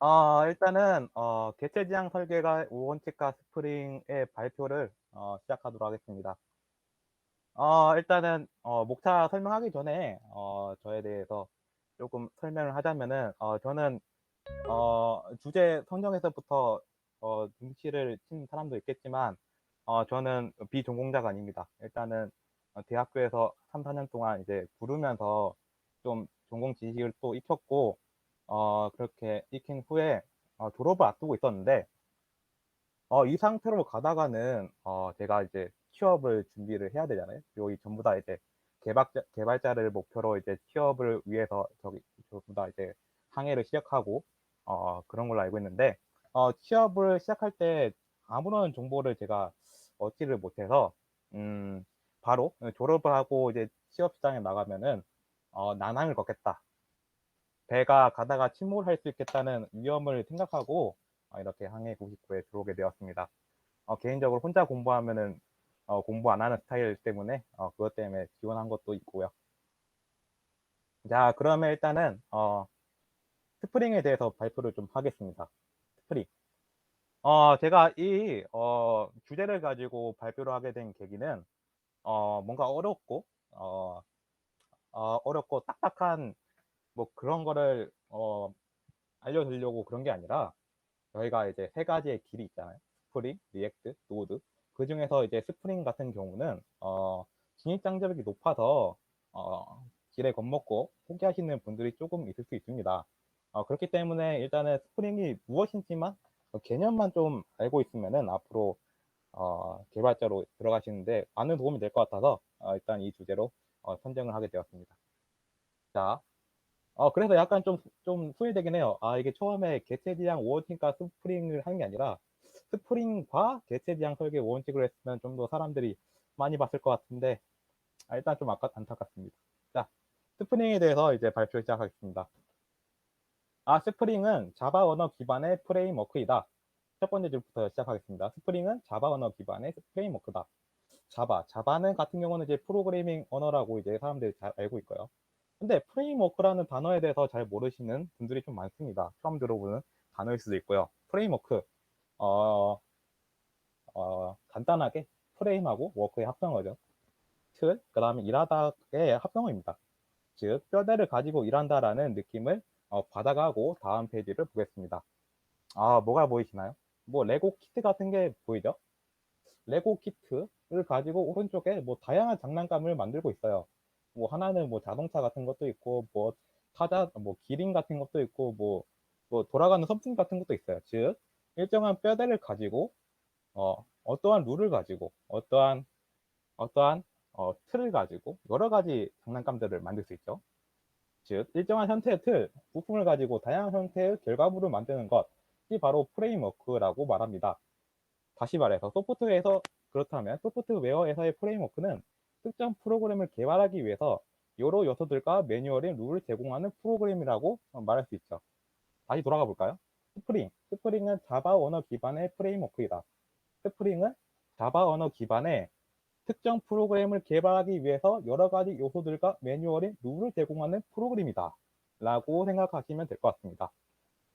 어 일단은 어 개체 지향 설계가 원칙과 스프링의 발표를 어 시작하도록 하겠습니다. 어 일단은 어 목차 설명하기 전에 어 저에 대해서 쪼끔 설명을 하자면은 어 저는 어 주제 선정에서부터 어 눈치를 챈 사람도 있겠지만 어 저는 비전공자가 아닙니다. 일단은 어 대학교에서 3-4년 동안 이제 구르면서 좀 전공 지식을 또 익혔고 어 그렇게 익힌 후에 어 졸업을 앞두고 있었는데 어 이 상태로 가다가는 어 제가 이제 취업을 준비를 해야 되잖아요. 그리고 이 전부 다 이제 개발자 개발자를 목표로 이제 취업을 위해서 저기 전부 다 이제 항해를 시작하고 어 그런 걸로 알고 있는데 어 취업을 시작할 때 아무런 정보를 제가 얻지를 못해서 음 바로 어 졸업을 하고 이제 취업 시장에 나가면은 어 '난항을 겪겠다.' 배가 가다가 침몰할 수 있겠다는 위험을 생각하고 어 이렇게 항해 99에 들어오게 되었습니다. 어 개인적으로 혼자 공부하면은 어 공부 안 하는 스타일 때문에 어 그것 때문에 지원한 것도 있고요. 자 그러면 일단은 어 스프링에 대해서 발표를 좀 하겠습니다. 스프링. 어 제가 이 어 주제를 가지고 발표를 하게 된 계기는 어 뭔가 어렵고 어 어 어렵고 딱딱한 뭐 그런 거를 어 알려드리려고 그런 게 아니라 저희가 이제 세 가지의 길이 있잖아요. 스프링, 리액트, 노드. 그 중에서 이제 스프링 같은 경우는 어 진입 장벽이 높아서 어 길에 겁먹고 포기하시는 분들이 쪼금 있을 수 있습니다. 어 그렇기 때문에 일단은 스프링이 무엇인지만 어 개념만 좀 알고 있으면은 앞으로 어 개발자로 들어가시는데 많은 도움이 될 것 같아서 어 일단 이 주제로 어 선정을 하게 되었습니다. 자 어 그래서 약간 좀 좀 후회되긴 해요. 아 이게 처음에 개체 지향 원칙과 스프링을 하는 게 아니라 스프링과 개체 지향 설계 원칙으로 했으면 좀 더 사람들이 많이 봤을 것 같은데 아 일단 좀 아까 안타깝습니다. 자 스프링에 대해서 이제 발표 시작하겠습니다. 아 스프링은 자바 언어 기반의 프레임워크이다. 첫 번째 줄부터 시작하겠습니다. 스프링은 자바 언어 기반의 프레임워크다. 자바, 자바는 같은 경우는 이제 프로그래밍 언어라고 이제 사람들이 잘 알고 있고요. 근데 프레임워크라는 단어에 대해서 잘 모르시는 분들이 좀 많습니다. 처음 들어보는 단어일 수도 있고요. 프레임워크, 어, 어, 간단하게 프레임하고 워크의 합성어죠. 틀, 그 다음에 일하다의 합성어입니다. 즉, 뼈대를 가지고 일한다라는 느낌을 어, 받아가고 다음 페이지를 보겠습니다. 아, 뭐가 보이시나요? 뭐 레고 키트 같은 게 보이죠? 레고 키트를 가지고 오른쪽에 뭐 다양한 장난감을 만들고 있어요. 뭐 하나는 뭐 자동차 같은 것도 있고 뭐 타자 뭐 기린 같은 것도 있고 뭐, 뭐 돌아가는 선풍기 같은 것도 있어요. 즉 일정한 뼈대를 가지고 어 어떠한 룰을 가지고 어떠한 어떠한 어 틀을 가지고 여러 가지 장난감들을 만들 수 있죠. 즉 일정한 형태의 틀, 부품을 가지고 다양한 형태의 결과물을 만드는 것이 바로 프레임워크라고 말합니다. 다시 말해서 소프트웨어에서 그렇다면 소프트웨어에서의 프레임워크는 특정 프로그램을 개발하기 위해서 여러 요소들과 매뉴얼인 룰을 제공하는 프로그램이라고 말할 수 있죠. 다시 돌아가 볼까요? 스프링. 스프링은 자바 언어 기반의 프레임워크이다. 스프링은 자바 언어 기반의 특정 프로그램을 개발하기 위해서 여러 가지 요소들과 매뉴얼인 룰을 제공하는 프로그램이다. 라고 생각하시면 될 것 같습니다.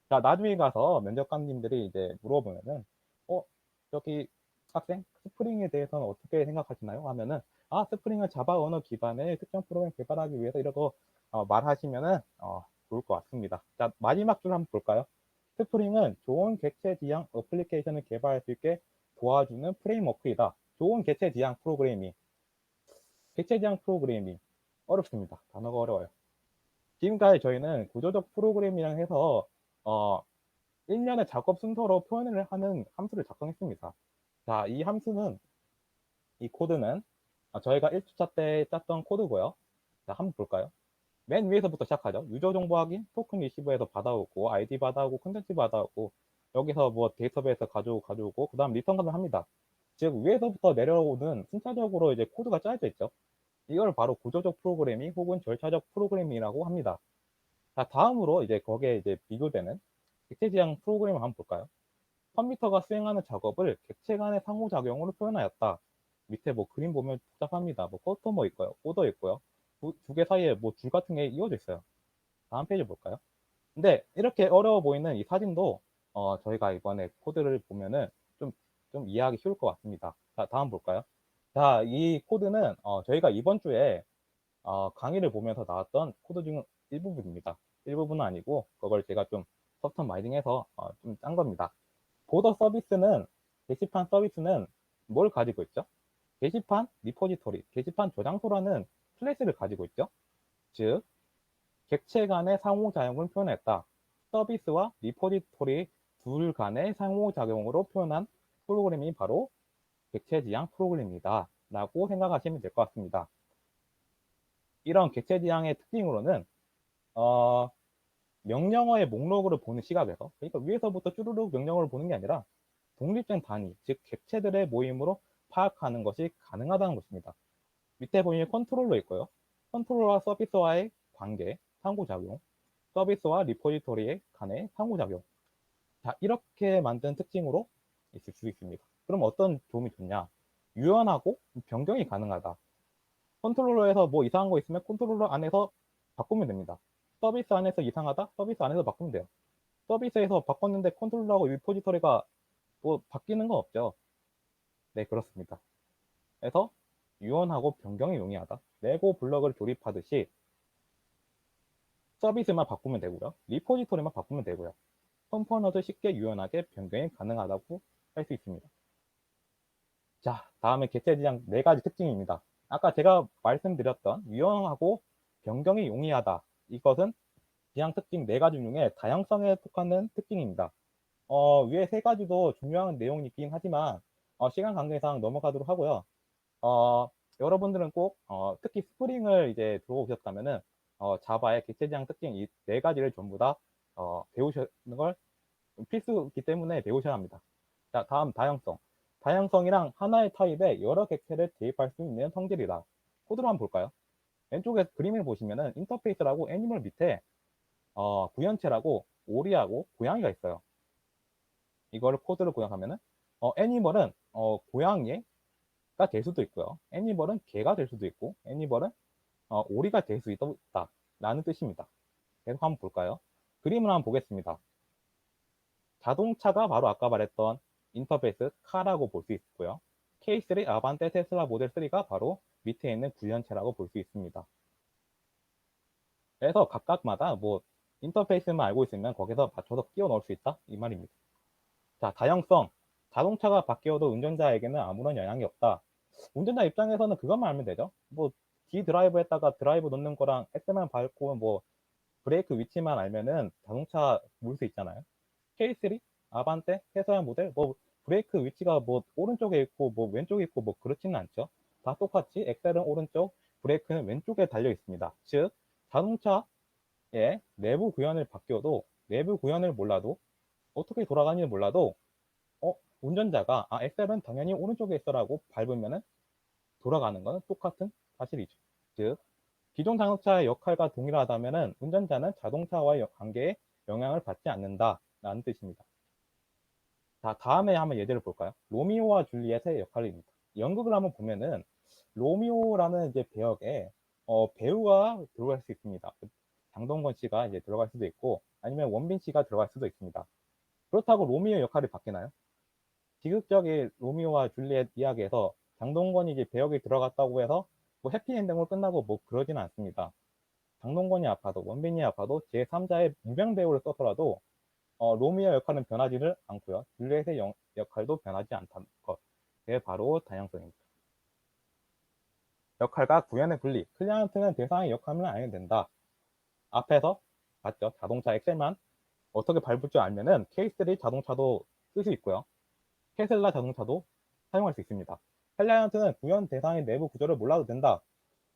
자, 나중에 가서 면접관님들이 이제 물어보면은, 어, 저기 학생, 스프링에 대해서는 어떻게 생각하시나요? 하면은, 아, 스프링은 자바 언어 기반의 특정 프로그램 개발하기 위해서 이러고 어, 말하시면은 어, 좋을 것 같습니다. 자, 마지막 줄 한번 볼까요? 스프링은 좋은 객체 지향 어플리케이션을 개발할 수 있게 도와주는 프레임워크이다. 좋은 객체 지향 프로그래밍. 객체 지향 프로그래밍. 어렵습니다. 단어가 어려워요. 지금까지 저희는 구조적 프로그램이랑 해서 어, 1년의 작업 순서로 표현을 하는 함수를 작성했습니다. 자, 이 함수는 이 코드는 아, 저희가 1주차 때 짰던 코드고요. 자, 한번 볼까요? 맨 위에서부터 시작하죠. 유저 정보 확인, 토큰 리시브에서 받아오고, 아이디 받아오고, 컨텐츠 받아오고, 여기서 뭐 데이터베이스 가져오고, 가져오고, 그 다음 리턴을 합니다. 즉, 위에서부터 내려오는 순차적으로 이제 코드가 짜여져 있죠. 이걸 바로 구조적 프로그래밍 혹은 절차적 프로그래밍이라고 합니다. 자, 다음으로 이제 거기에 이제 비교되는 객체 지향 프로그램을 한번 볼까요? 컴퓨터가 수행하는 작업을 객체 간의 상호작용으로 표현하였다. 밑에 뭐 그림 보면 복잡합니다. 뭐 커스터머 있고요. 오더 있고요. 두 개 사이에 뭐 줄 같은 게 이어져 있어요. 다음 페이지 볼까요? 근데 이렇게 어려워 보이는 이 사진도 어, 저희가 이번에 코드를 보면은 좀, 좀 이해하기 쉬울 것 같습니다. 자, 다음 볼까요? 자, 이 코드는 어, 저희가 이번 주에 어, 강의를 보면서 나왔던 코드 중 일부분입니다. 일부분은 아니고 그걸 제가 좀 서브텀 마이딩해서 어, 좀짠 겁니다. 보더 서비스는 게시판 서비스는 뭘 가지고 있죠? 게시판 리포지토리, 게시판 저장소라는 클래스를 가지고 있죠. 즉, 객체 간의 상호작용을 표현했다. 서비스와 리포지토리 둘 간의 상호작용으로 표현한 프로그램이 바로 객체 지향 프로그램이다. 라고 생각하시면 될 것 같습니다. 이런 객체 지향의 특징으로는 어, 명령어의 목록으로 보는 시각에서 그러니까 위에서부터 쭈루룩 명령어를 보는 게 아니라 독립된 단위, 즉 객체들의 모임으로 파악하는 것이 가능하다는 것입니다. 밑에 보면 컨트롤러 있고요. 컨트롤러와 서비스와의 관계, 상호작용, 서비스와 리포지토리의 간의 상호작용. 자, 이렇게 만든 특징으로 있을 수 있습니다. 그럼 어떤 도움이 좋냐? 유연하고 변경이 가능하다. 컨트롤러에서 뭐 이상한 거 있으면 컨트롤러 안에서 바꾸면 됩니다. 서비스 안에서 이상하다? 서비스 안에서 바꾸면 돼요. 서비스에서 바꿨는데 컨트롤러하고 리포지터리가 뭐 바뀌는 건 없죠. 네, 그렇습니다. 그래서 유연하고 변경이 용이하다. 레고 블럭을 조립하듯이 서비스만 바꾸면 되고요. 리포지토리만 바꾸면 되고요. 컴포너도 쉽게 유연하게 변경이 가능하다고 할 수 있습니다. 자, 다음에 객체 지향 네 가지 특징입니다. 아까 제가 말씀드렸던 유연하고 변경이 용이하다. 이것은 지향 특징 네 가지 중에 다양성에 속하는 특징입니다. 어, 위에 세 가지도 중요한 내용이 있긴 하지만 어, 시간 관계상 넘어가도록 하고요. 어, 여러분들은 꼭 어, 특히 스프링을 이제 들어오셨다면은 어, 자바의 객체 지향 특징 이 네 가지를 전부 다 어, 배우시는 걸 필수이기 때문에 배우셔야 합니다. 자, 다음 다양성. 다양성이랑 하나의 타입에 여러 객체를 대입할 수 있는 성질이다. 코드로 한번 볼까요? 왼쪽에 그림을 보시면은 인터페이스라고 애니멀 밑에 어, 구현체라고 오리하고 고양이가 있어요. 이거를 코드를 구현하면은 어, 애니멀은 어, 고양이가 될 수도 있고요. 애니멀은 개가 될 수도 있고 애니멀은 어, 오리가 될 수 있다 라는 뜻입니다. 계속 한번 볼까요? 그림을 한번 보겠습니다. 자동차가 바로 아까 말했던 인터페이스 카라고 볼 수 있고요. K3 아반떼 테슬라 모델 3가 바로 밑에 있는 구현체라고 볼 수 있습니다. 그래서 각각마다 뭐 인터페이스만 알고 있으면 거기서 맞춰서 끼워 넣을 수 있다 이 말입니다. 자 다양성 자동차가 바뀌어도 운전자에게는 아무런 영향이 없다. 운전자 입장에서는 그것만 알면 되죠. 뭐 D 드라이브에다가 드라이브 넣는 거랑 엑셀만 밟고 뭐 브레이크 위치만 알면은 자동차 물수 있잖아요. K3 아반떼 테슬라 모델 뭐 브레이크 위치가 뭐 오른쪽에 있고 뭐 왼쪽에 있고 뭐 그렇지는 않죠. 다 똑같이 엑셀은 오른쪽, 브레이크는 왼쪽에 달려 있습니다. 즉 자동차의 내부 구현을 바뀌어도 내부 구현을 몰라도 어떻게 돌아가는지 몰라도 어 운전자가 아 엑셀은 당연히 오른쪽에 있어라고 밟으면은 돌아가는 것은 똑같은 사실이죠. 즉 기존 자동차의 역할과 동일하다면은 운전자는 자동차와의 관계에 영향을 받지 않는다라는 뜻입니다. 자, 다음에 한번 예제를 볼까요? 로미오와 줄리엣의 역할입니다. 연극을 한번 보면은 로미오라는 이제 배역에 어, 배우가 들어갈 수 있습니다. 장동건 씨가 이제 들어갈 수도 있고 아니면 원빈 씨가 들어갈 수도 있습니다. 그렇다고 로미오 역할이 바뀌나요? 비극적인 로미오와 줄리엣 이야기에서 장동건이 이제 배역에 들어갔다고 해서 뭐 해피엔딩으로 끝나고 뭐 그러지는 않습니다. 장동건이 아파도 원빈이 아파도 제3자의 무명 배우를 써서라도 어, 로미오 역할은 변하지를 않고요. 줄리엣의 영, 역할도 변하지 않다는 것. 그게 바로 다양성입니다. 역할과 구현의 분리. 클리언트는 대상의 역할만 알면 된다. 앞에서 봤죠. 자동차 엑셀만 어떻게 밟을 줄 알면은 K3 자동차도 쓸 수 있고요. 테슬라 자동차도 사용할 수 있습니다. 클라이언트는 구현 대상의 내부 구조를 몰라도 된다.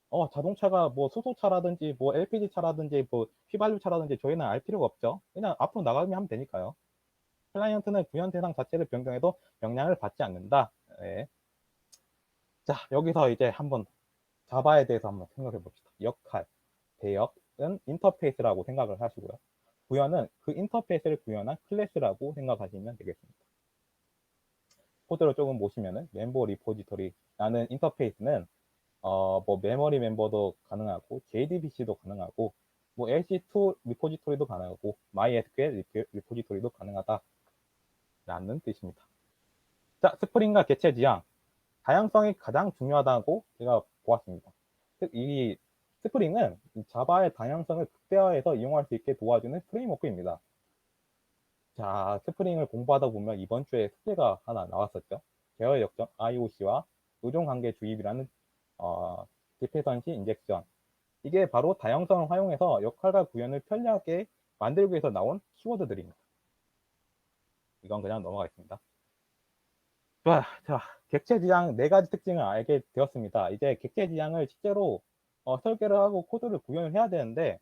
어, 자동차가 뭐 수소차라든지 뭐 LPG 차라든지 뭐 휘발유 차라든지 저희는 알 필요가 없죠. 그냥 앞으로 나가면 하면 되니까요. 클라이언트는 구현 대상 자체를 변경해도 영향을 받지 않는다. 네. 자, 여기서 이제 한번 자바에 대해서 한번 생각해 봅시다. 역할, 배역은 인터페이스라고 생각을 하시고요. 구현은 그 인터페이스를 구현한 클래스라고 생각하시면 되겠습니다. 코드를 조금 보시면은 멤버 리포지토리 라는 인터페이스는 어, 뭐 메모리 멤버도 가능하고 JDBC도 가능하고 뭐 LC2 리포지토리도 가능하고 MySQL 리포- 리포지토리도 가능하다 라는 뜻입니다. 자, 스프링과 개체 지향. 다양성이 가장 중요하다고 제가 보았습니다. 즉, 이 스프링은 이 자바의 다양성을 극대화해서 이용할 수 있게 도와주는 프레임워크입니다. 자, 스프링을 공부하다 보면 이번 주에 숙제가 하나 나왔었죠. 제어 역점 IOC와 의존 관계 주입이라는 어, 디페던시 인젝션. 이게 바로 다양성을 활용해서 역할과 구현을 편리하게 만들기 위해서 나온 키워드들입니다. 이건 그냥 넘어가겠습니다. 좋아, 자, 객체 지향 네 가지 특징을 알게 되었습니다. 이제 객체 지향을 실제로 어, 설계를 하고 코드를 구현을 해야 되는데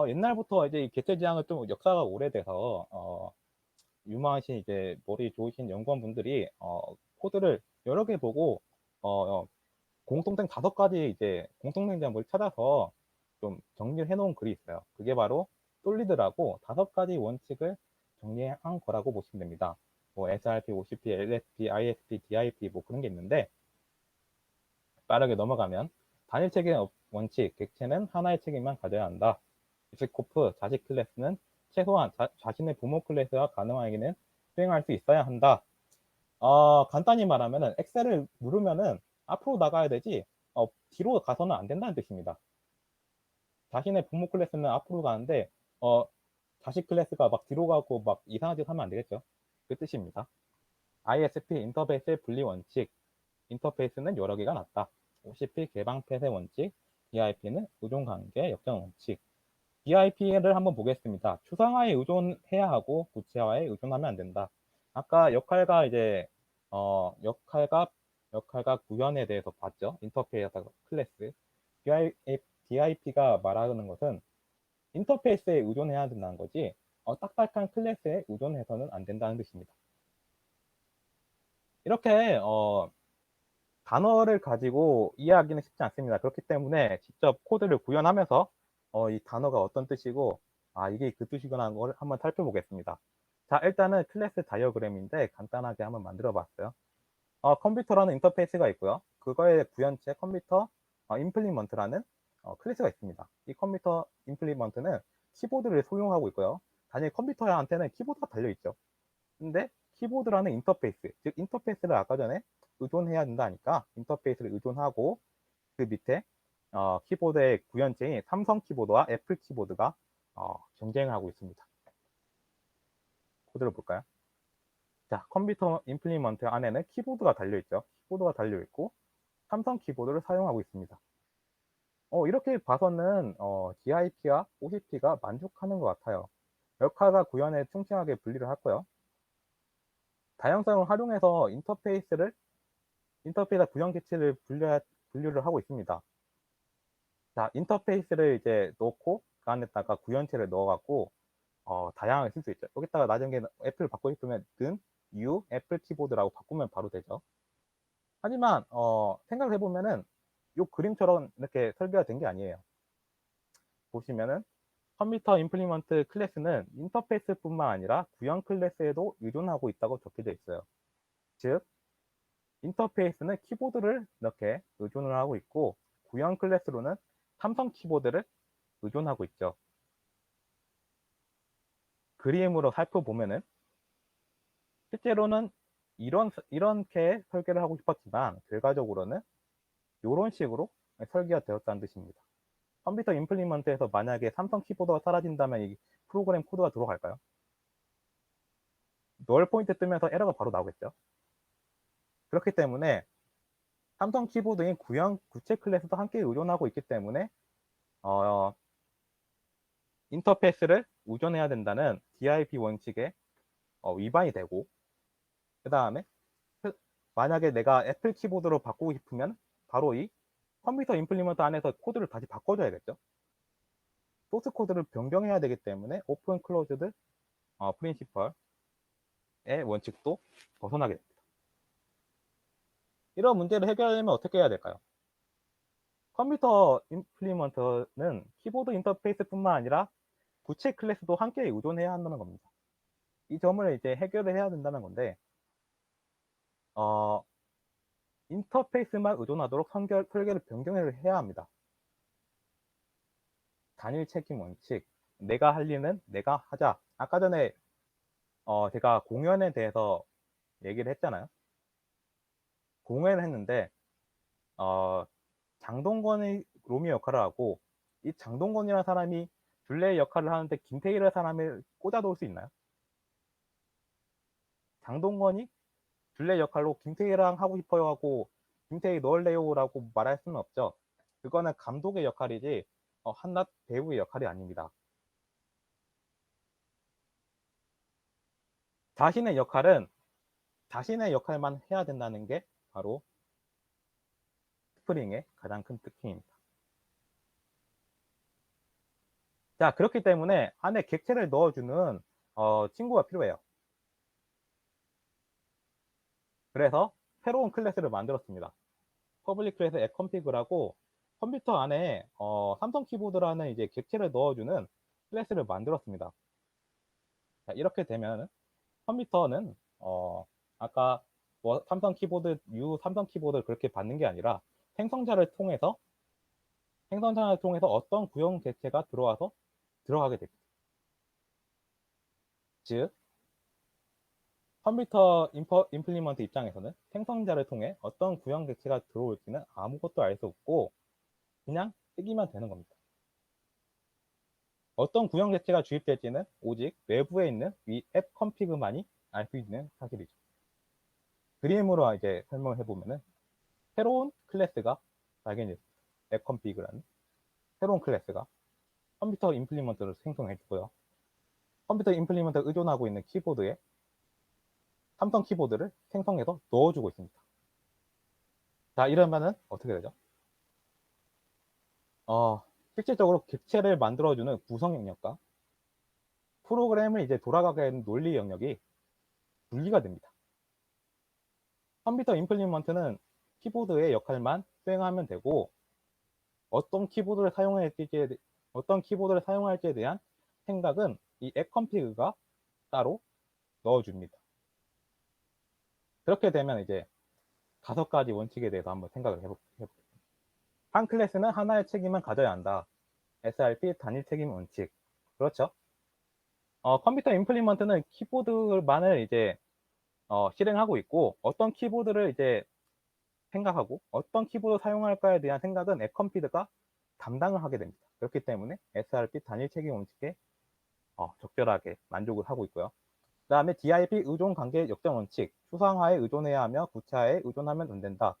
어, 옛날부터 이제 이 객체 지향은 좀 역사가 오래돼서 어, 유망하신 이제 머리 좋으신 연구원분들이 어, 코드를 여러 개 보고 어, 어, 공통된 다섯 가지 이제 공통된 점을 찾아서 좀 정리를 해놓은 글이 있어요. 그게 바로 솔리드라고 다섯 가지 원칙을 정리한 거라고 보시면 됩니다. 뭐 SRP, OCP, LSP, ISP, DIP 뭐 그런 게 있는데 빠르게 넘어가면 단일 책임 원칙, 객체는 하나의 책임만 가져야 한다. 스코프, 자식 클래스는 최소한 자, 신의 부모 클래스와 가능하게는 수행할 수 있어야 한다. 어, 간단히 말하면은 엑셀을 누르면은 앞으로 나가야 되지 어, 뒤로 가서는 안 된다는 뜻입니다. 자신의 부모 클래스는 앞으로 가는데 어, 자식 클래스가 막 뒤로 가고 막 이상한 짓 하면 안 되겠죠. 그 뜻입니다. ISP 인터페이스 분리 원칙 인터페이스는 여러 개가 낫다. OCP 개방 폐쇄 원칙 DIP는 의존 관계 역전 원칙 DIP를 한번 보겠습니다. 추상화에 의존해야 하고 구체화에 의존하면 안 된다. 아까 역할과 이제 어, 역할과 역할과 구현에 대해서 봤죠. 인터페이스 클래스 DIP가 말하는 것은 인터페이스에 의존해야 된다는 거지 어, 딱딱한 클래스에 의존해서는 안 된다는 뜻입니다. 이렇게 어, 단어를 가지고 이해하기는 쉽지 않습니다. 그렇기 때문에 직접 코드를 구현하면서 어, 이 단어가 어떤 뜻이고 아 이게 그 뜻이구나 하는 걸 한번 살펴보겠습니다. 자 일단은 클래스 다이어그램인데 간단하게 한번 만들어 봤어요. 어, 컴퓨터라는 인터페이스가 있고요. 그거의 구현체 컴퓨터 어, 임플리먼트라는 어, 클래스가 있습니다. 이 컴퓨터 임플리먼트는 키보드를 소용하고 있고요. 단일 컴퓨터한테는 키보드가 달려있죠. 근데 키보드라는 인터페이스, 즉 인터페이스를 아까 전에 의존해야 된다니까 인터페이스를 의존하고 그 밑에 어, 키보드의 구현체인 삼성 키보드와 애플 키보드가 어, 경쟁을 하고 있습니다. 코드를 볼까요? 자, 컴퓨터 임플리먼트 안에는 키보드가 달려있죠. 키보드가 달려있고 삼성 키보드를 사용하고 있습니다. 어, 이렇게 봐서는 어, DIP와 OCP가 만족하는 것 같아요. 역할과 구현에 충실하게 분리를 하고요. 다양성을 활용해서 인터페이스를 인터페이스 구현 개체를 분류, 분류를 하고 있습니다. 자, 인터페이스를 이제 넣고 그 안에다가 구현체를 넣어갖고 어, 다양하게 쓸 수 있죠. 여기다가 나중에 애플 바꾸고 싶으면 든 U 애플 키보드라고 바꾸면 바로 되죠. 하지만 어, 생각을 해보면은 이 그림처럼 이렇게 설계가 된 게 아니에요. 보시면은 컴퓨터 임플리먼트 클래스는 인터페이스뿐만 아니라 구현 클래스에도 의존하고 있다고 적혀져 있어요. 즉 인터페이스는 키보드를 이렇게 의존을 하고 있고 구현 클래스로는 삼성 키보드를 의존하고 있죠. 그림으로 살펴보면은 실제로는 이런 이렇게 설계를 하고 싶었지만 결과적으로는 이런 식으로 설계가 되었다는 뜻입니다. 컴퓨터 임플리먼트에서 만약에 삼성 키보드가 사라진다면 이 프로그램 코드가 들어갈까요? 널 포인트 뜨면서 에러가 바로 나오겠죠. 그렇기 때문에 삼성 키보드인 구형 구체 클래스도 함께 의존하고 있기 때문에 어, 인터페이스를 의존해야 된다는 DIP 원칙에 어, 위반이 되고 그 다음에 만약에 내가 애플 키보드로 바꾸고 싶으면 바로 이 컴퓨터 임플리먼트 안에서 코드를 다시 바꿔줘야겠죠. 소스 코드를 변경해야 되기 때문에 오픈 클로즈드 어, 프린시펄의 원칙도 벗어나게 됩니다. 이런 문제를 해결하려면 어떻게 해야 될까요? 컴퓨터 임플리먼트는 키보드 인터페이스뿐만 아니라 구체 클래스도 함께 의존해야 한다는 겁니다. 이 점을 이제 해결을 해야 된다는 건데, 어, 인터페이스만 의존하도록 설계, 설계를 변경을 해야 합니다. 단일 책임 원칙, 내가 할 일은 내가 하자. 아까 전에 어, 제가 공연에 대해서 얘기를 했잖아요. 공연을 했는데 어, 장동건이 로미 역할을 하고 이 장동건이라는 사람이 둘레의 역할을 하는데 김태희라는 사람을 꽂아놓을 수 있나요? 장동건이 둘레 역할로 김태희랑 하고 싶어요 하고 김태희 넣을래요라고 말할 수는 없죠. 그거는 감독의 역할이지 어, 한낱 배우의 역할이 아닙니다. 자신의 역할은 자신의 역할만 해야 된다는 게 바로 스프링의 가장 큰 특징입니다. 자, 그렇기 때문에 안에 객체를 넣어주는 어, 친구가 필요해요. 그래서 새로운 클래스를 만들었습니다. 퍼블릭 클래스 앱컨피그라고 컴퓨터 안에 어, 삼성 키보드라는 이제 객체를 넣어주는 클래스를 만들었습니다. 자, 이렇게 되면 컴퓨터는 어, 아까 뭐 삼성 키보드, U 삼성 키보드를 그렇게 받는 게 아니라 생성자를 통해서 생성자를 통해서 어떤 구형 객체가 들어와서 들어가게 됩니다. 즉, 컴퓨터 인퍼, 임플리먼트 입장에서는 생성자를 통해 어떤 구형 객체가 들어올지는 아무것도 알 수 없고 그냥 쓰기만 되는 겁니다. 어떤 구형 객체가 주입될지는 오직 외부에 있는 위앱 컴피그만이 알 수 있는 사실이죠. 그림으로 이제 설명을 해보면은 새로운 클래스가 발견됐습니다. 앱 컴피그라는 새로운 클래스가 컴퓨터 임플리먼트를 생성해주고요. 컴퓨터 임플리먼트에 의존하고 있는 키보드에 삼성 키보드를 생성해서 넣어주고 있습니다. 자, 이러면은 어떻게 되죠? 어, 실질적으로 객체를 만들어주는 구성 영역과 프로그램을 이제 돌아가게 하는 논리 영역이 분리가 됩니다. 컴퓨터 임플리먼트는 키보드의 역할만 수행하면 되고 어떤 키보드를 사용할지에 어떤 키보드를 사용할지에 대한 생각은 이 앱 컴피그가 따로 넣어줍니다. 그렇게 되면 이제 다섯 가지 원칙에 대해서 한번 생각을 해볼게요. 한 클래스는 하나의 책임을 가져야 한다. SRP 단일 책임 원칙. 그렇죠? 어, 컴퓨터 임플리먼트는 키보드만을 이제 어, 실행하고 있고 어떤 키보드를 이제 생각하고 어떤 키보드 사용할까에 대한 생각은 앱컴피드가 담당을 하게 됩니다. 그렇기 때문에 SRP 단일 책임 원칙에 어, 적절하게 만족을 하고 있고요. 그 다음에 DIP 의존 관계 역정 원칙, 추상화에 의존해야 하며 구차에 의존하면 안 된다.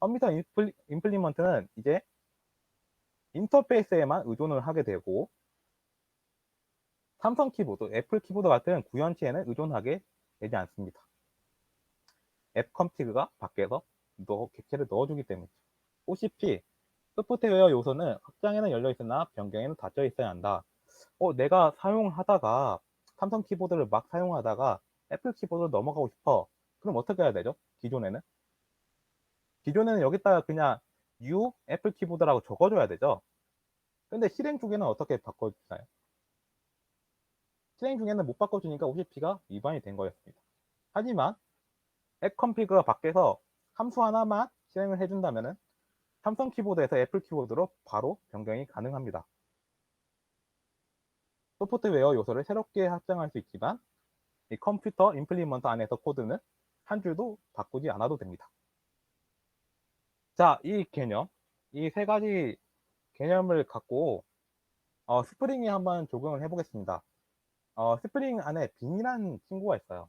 컴퓨터 인플리, 임플리먼트는 이제 인터페이스에만 의존을 하게 되고 삼성 키보드, 애플 키보드 같은 구현체에는 의존하게 되지 않습니다. 앱 컴피그가 밖에서 넣어, 객체를 넣어주기 때문이죠. OCP, 소프트웨어 요소는 확장에는 열려 있으나 변경에는 닫혀 있어야 한다. 어, 내가 사용하다가 삼성 키보드를 막 사용하다가 애플 키보드로 넘어가고 싶어. 그럼 어떻게 해야 되죠? 기존에는? 기존에는 여기다가 그냥 U 애플 키보드라고 적어줘야 되죠. 근데 실행 중에는 어떻게 바꿔주나요? 실행 중에는 못 바꿔주니까 OCP가 위반이 된 거였습니다. 하지만 앱 컴피그가 밖에서 함수 하나만 실행을 해준다면 삼성 키보드에서 애플 키보드로 바로 변경이 가능합니다. 소프트웨어 요소를 새롭게 확장할 수 있지만 이 컴퓨터 임플리먼트 안에서 코드는 한 줄도 바꾸지 않아도 됩니다. 자, 이 개념, 이 세 가지 개념을 갖고 어, 스프링에 한번 적용을 해보겠습니다. 어, 스프링 안에 빈이라는 친구가 있어요.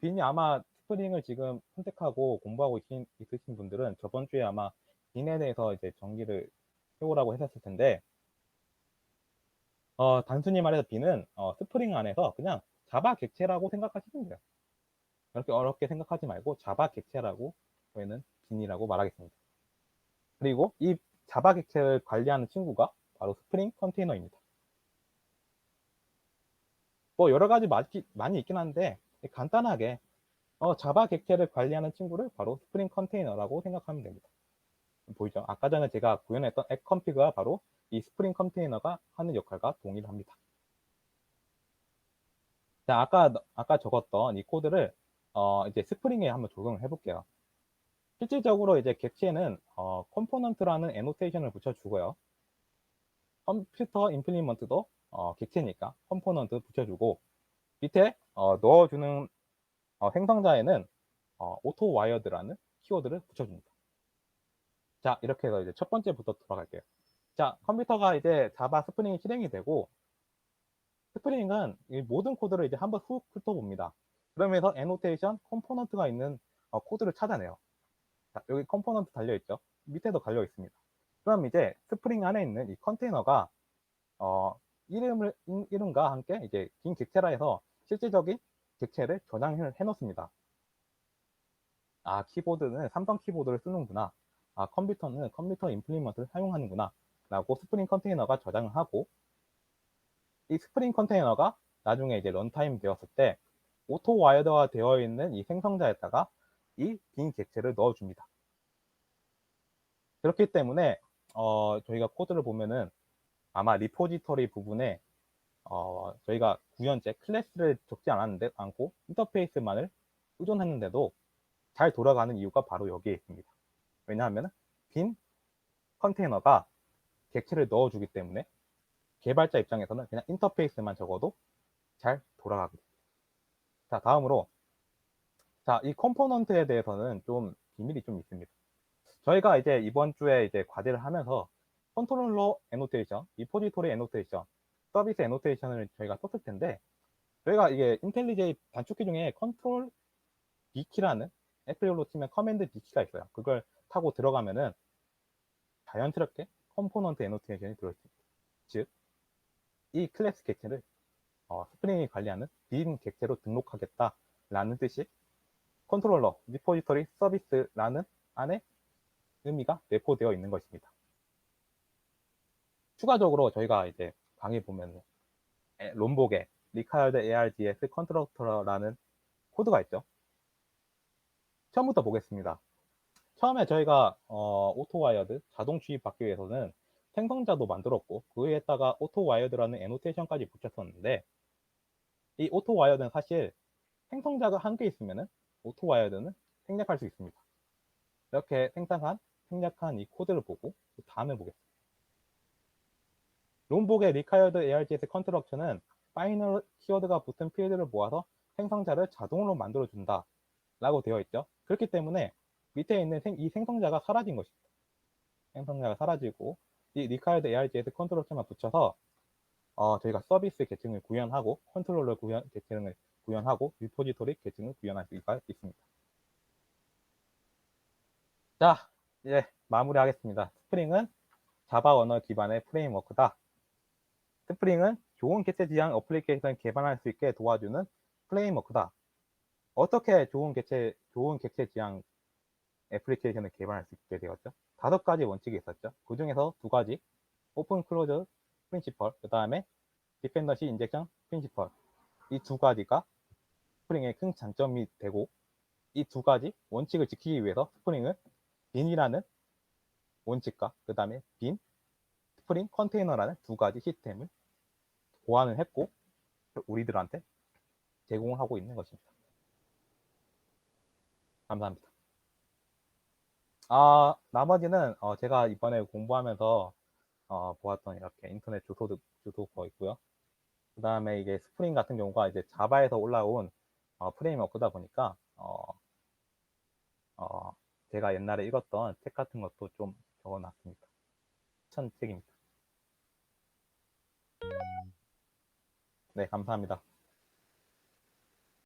빈이 아마 스프링을 지금 선택하고 공부하고 있으신, 있으신 분들은 저번 주에 아마 빈에 대해서 이제 정리를 해오라고 했었을 텐데 어, 단순히 말해서 빈은 어, 스프링 안에서 그냥 자바 객체라고 생각하시면 돼요. 그렇게 어렵게 생각하지 말고 자바 객체라고 저희는 빈이라고 말하겠습니다. 그리고 이 자바 객체를 관리하는 친구가 바로 스프링 컨테이너입니다. 뭐 여러 가지 많이 있긴 한데 간단하게 어, 자바 객체를 관리하는 친구를 바로 스프링 컨테이너라고 생각하면 됩니다. 보이죠? 아까 전에 제가 구현했던 앱 컴피그가 바로 이 스프링 컨테이너가 하는 역할과 동일합니다. 자, 아까, 아까 적었던 이 코드를 어, 이제 스프링에 한번 적용을 해볼게요. 실질적으로 이제 객체는 어, 컴포넌트라는 애노테이션을 붙여주고요. 컴퓨터 임플리먼트도 어, 객체니까 컴포넌트 붙여주고 밑에 어, 넣어주는 어, 생성자에는 어, 오토 와이어드라는 키워드를 붙여줍니다. 자 이렇게 해서 이제 첫 번째부터 돌아갈게요. 자 컴퓨터가 이제 자바 스프링이 실행이 되고 스프링은 이 모든 코드를 이제 한번 훅 훑어봅니다. 그러면서 애노테이션 컴포넌트가 있는 어, 코드를 찾아내요. 자, 여기 컴포넌트 달려있죠. 밑에도 달려 있습니다. 그럼 이제 스프링 안에 있는 이 컨테이너가 어, 이름을 이- 이름과 함께 이제 긴 객체라 해서 실질적인 객체를 저장해 놓습니다. 아 키보드는 삼성 키보드를 쓰는구나. 아 컴퓨터는 컴퓨터 임플리먼트를 사용하는구나. 라고 스프링 컨테이너가 저장을 하고 이 스프링 컨테이너가 나중에 이제 런타임 되었을 때 오토 와이어드화 되어 있는 이 생성자에다가 이 빈 객체를 넣어줍니다. 그렇기 때문에 어, 저희가 코드를 보면은 아마 리포지터리 부분에 어, 저희가 구현체 클래스를 적지 않았는데 않고 인터페이스만을 의존했는데도 잘 돌아가는 이유가 바로 여기에 있습니다. 왜냐하면 빈 컨테이너가 객체를 넣어주기 때문에 개발자 입장에서는 그냥 인터페이스만 적어도 잘 돌아가게 됩니다. 자, 다음으로 자, 이 컴포넌트에 대해서는 좀 비밀이 좀 있습니다. 저희가 이제 이번 주에 이제 과제를 하면서 컨트롤러 애노테이션, 리포지토리 애노테이션, 서비스 애노테이션을 저희가 썼을 텐데 저희가 이게 인텔리제이 단축키 중에 컨트롤 B키라는 애플로 치면 커맨드 B키가 있어요. 그걸 타고 들어가면은 자연스럽게 컴포넌트 애노테이션이 들어있습니다. 즉, 이 클래스 객체를 어, 스프링이 관리하는 빈 객체로 등록하겠다라는 뜻이 컨트롤러, 리포지터리 서비스라는 안에 의미가 내포되어 있는 것입니다. 추가적으로 저희가 이제 강의 보면 롬복에 리카드 ARDS 컨트롤러라는 코드가 있죠. 처음부터 보겠습니다. 처음에 저희가 어, 오토와이어드 자동 주입받기 위해서는 생성자도 만들었고 그 위에다가 오토와이어드라는 애노테이션까지 붙였었는데 이 오토와이어드는 사실 생성자가 한 개 있으면은 오토와이어드는 생략할 수 있습니다. 이렇게 생성한 생략한 이 코드를 보고 그 다음에 보겠습니다. 롬복의 리카이어드 ARGS 컨트럭처는 파이널 키워드가 붙은 필드를 모아서 생성자를 자동으로 만들어준다 라고 되어 있죠. 그렇기 때문에 밑에 있는 생, 이 생성자가 사라진 것입니다. 생성자가 사라지고 이 리카이어드 ARGS 컨트럭처만 붙여서 어, 저희가 서비스 계층을 구현하고 컨트롤러 구현, 계층을 구현하고 리포지토리 계층을 구현할 수가 있습니다. 자, 이제 마무리하겠습니다. 스프링은 자바 언어 기반의 프레임워크다. 스프링은 좋은 객체 지향 어플리케이션 개발할 수 있게 도와주는 프레임워크다. 어떻게 좋은 객체, 좋은 객체 지향 애플리케이션을 개발할 수 있게 되었죠? 다섯 가지 원칙이 있었죠. 그 중에서 두 가지, 오픈 클로즈 프린시펄, 그 다음에 디펜던시 인젝션 프린시펄. 이 두 가지가 스프링의 큰 장점이 되고, 이 두 가지 원칙을 지키기 위해서 스프링은 빈이라는 원칙과 그 다음에 빈, 스프링 컨테이너라는 두 가지 시스템을 보완을 했고 우리들한테 제공하고 있는 것입니다. 감사합니다. 아 나머지는 어, 제가 이번에 공부하면서 어, 보았던 이렇게 인터넷 주소도 주소가 있고요. 그 다음에 이게 스프링 같은 경우가 이제 자바에서 올라온 어, 프레임워크다 보니까 어, 어, 제가 옛날에 읽었던 책 같은 것도 좀 적어놨습니다. 천 책입니다. 네, 감사합니다.